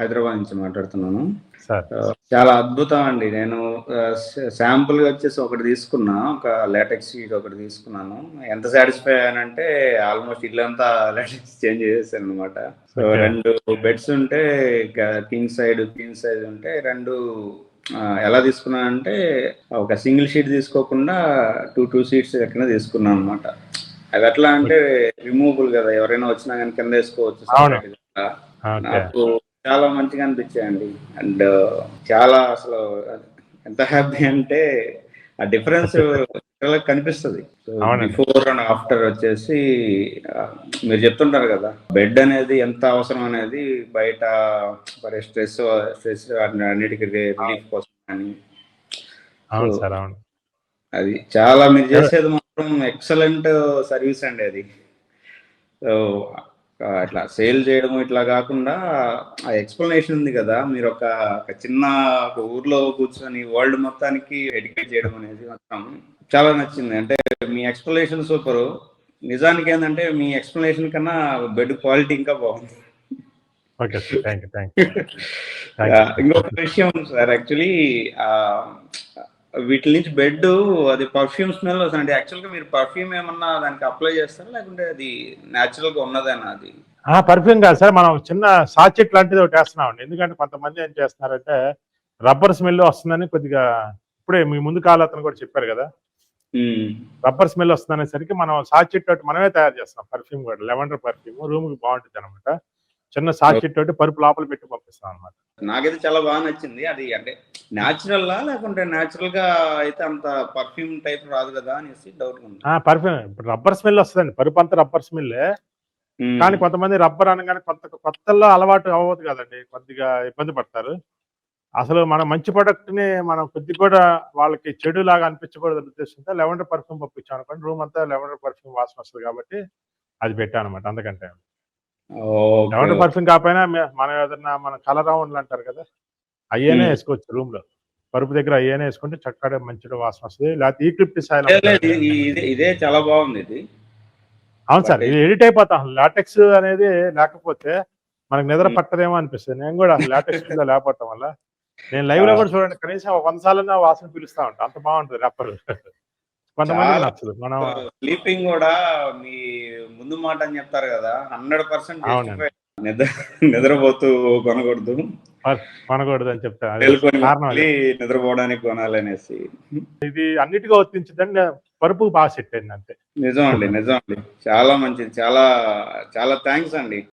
హైదరాబాద్ నుంచి మాట్లాడుతున్నాను. చాలా అద్భుతం అండి. నేను శాంపుల్గా వచ్చేసి ఒకటి తీసుకున్నా ఒక లేటెక్స్ షీట్ ఒకటి తీసుకున్నాను. ఎంత సాటిస్ఫై అయ్యానంటే ఆల్మోస్ట్ ఇల్లంతా లేటెక్స్ చేంజ్ చేసేసాను అనమాట సో. రెండు బెడ్స్ ఉంటే కింగ్ సైడ్ క్వీన్ సైజ్ ఉంటే రెండు ఎలా తీసుకున్నానంటే ఒక సింగిల్ షీట్ తీసుకోకుండా టూ టూ సీట్స్ ఎక్కడ తీసుకున్నాను అనమాట అది ఎట్లా అంటే రిమూవబుల్ కదా. ఎవరైనా వచ్చినా కానీ కింద వేసుకోవచ్చు. నాకు చాలా మంచిగా అనిపించాయండి. అండ్ చాలా అసలు ఎంత హ్యాపీ అంటే ఆ డిఫరెన్స్ కనిపిస్తుంది. బిఫోర్ అండ్ ఆఫ్టర్ వచ్చేసి మీరు చెప్తుంటారు కదా బెడ్ అనేది ఎంత అవసరం అనేది బయట మరి స్ట్రెస్ స్ట్రెస్ అన్నిటికీ రిలీఫ్ కోసం అని అది చాలా మీరు చేసేది మాత్రం ఎక్సలెంట్ సర్వీస్ అండి అది. సో అట్లా సేల్ చేయడం ఇట్లా కాకుండా ఆ ఎక్స్ప్లెనేషన్ ఉంది కదా మీరు ఒక చిన్న ఒక ఊర్లో కూర్చొని వరల్డ్ మొత్తానికి ఎడ్యుకేట్ చేయడం అనేది మాత్రం చాలా నచ్చింది. అంటే మీ ఎక్స్ప్లెనేషన్ సూపర్. నిజానికి ఏంటంటే మీ ఎక్స్ప్లెనేషన్ కన్నా బెడ్ క్వాలిటీ ఇంకా బాగుంది. ఇంకొక విషయం సార్ యాక్చువల్లీ వీటి నుంచి బెడ్ అది పర్ఫ్యూమ్ స్మెల్ వస్తుంది అంటే యాక్చువల్గా మీరు పర్ఫ్యూమ్ ఏమన్నా దానికి అప్లై చేస్తారా? లేకుంటే అది natural గా ఉన్నదేనా అది? పర్ఫ్యూమ్ కాదు సార్. మనం చిన్న సాచెట్ లాంటిది ఒకటి వేస్తున్నామండి. ఎందుకంటే కొంతమంది ఏం చేస్తున్నారంటే రబ్బర్ స్మెల్ వస్తుందని కొద్దిగా ఇప్పుడే మీ ముందు కాలు అతను కూడా చెప్పారు కదా. రబ్బర్ స్మెల్ వస్తుందనేసరికి మనం సాచెట్ తోటి మనమే తయారు చేస్తాం పర్ఫ్యూమ్ కూడా. లెవెండర్ పర్ఫ్యూమ్ రూమ్కి బాగుంటుంది అనమాట చిన్న సాచెట్ తోటి పరుపు లోపల పెట్టి పంపిస్తాం అనమాట నాకైతే చాలా బాగా నచ్చింది. అది అంటే న్యాచురల్ లేకుంటే న్యాచురల్గా అయితే అంత పర్ఫ్యూమ్ టైప్ రాదు కదా అనేసి డౌట్ ఉంది. పర్ఫ్యూమ్ ఇప్పుడు రబ్బర్ స్మెల్ వస్తుందండి. పరుపు అంతా రబ్బర్ స్మెల్. కానీ కొంతమంది రబ్బర్ అనగానే కొత్త కొత్తల్లో అలవాటు అవ్వదు కదండి. కొద్దిగా ఇబ్బంది పడతారు. అసలు మన మంచి ప్రొడక్ట్ని మనం కొద్ది కూడా వాళ్ళకి చెడు లాగా అనిపించకూడదు ఉద్దేశంతో లెవెండర్ పర్ఫ్యూమ్ పంపించాం అనుకోండి. రూమ్ అంతా లెవెండర్ పర్ఫ్యూమ్ వాసన వస్తుంది కాబట్టి అది పెట్టాను అనమాట అందుకంటే. లెవెండర్ పర్ఫ్యూమ్ కాకపోయినా మనం ఏదన్నా మన కలర్ రౌండ్లు అంటారు కదా. అయ్యేనే. వేసుకోవచ్చు రూమ్లో. పరుపు దగ్గర అయ్యేనే వేసుకుంటే చక్కగా మంచిగా వాసన వస్తుంది. లేకపోతే లేదు, లేదు, ఇది- చాలా బాగుంది ఇది. అవును సార్ ఇది ఎడిట్ అయిపోతాం లాటెక్స్ అనేది లేకపోతే మనకు నిద్ర. పట్టదేమో అనిపిస్తుంది. నేను కూడా లాటెక్స్ కింద లేకపోవటం వల్ల. నేను లైవ్లో కూడా చూడండి కనీసం ఒక వంద సార్లు వాసన పిలుస్తా ఉంటా. అంత బాగుంటుంది రప్పర్ కొంతమంది నచ్చదు. మనం స్లీపింగ్ కూడా మీ ముందు మాట అని చెప్తారు కదా హండ్రెడ్ పర్సెంట్. నిద్ర నిద్రపోతూ కొనకూడదు. కొనకూడదు అని చెప్తా. అది తెలుసుకొని కారణం అది. మళ్ళీ నిద్రపోవడానికి కొనాలి అనేసి ఇది అన్నిటిగా వర్తించదండి పరుపు బాగా సెట్ అయింది అంతే. నిజం అండి నిజం అండి. చాలా మంచిది. చాలా చాలా థ్యాంక్స్ అండి.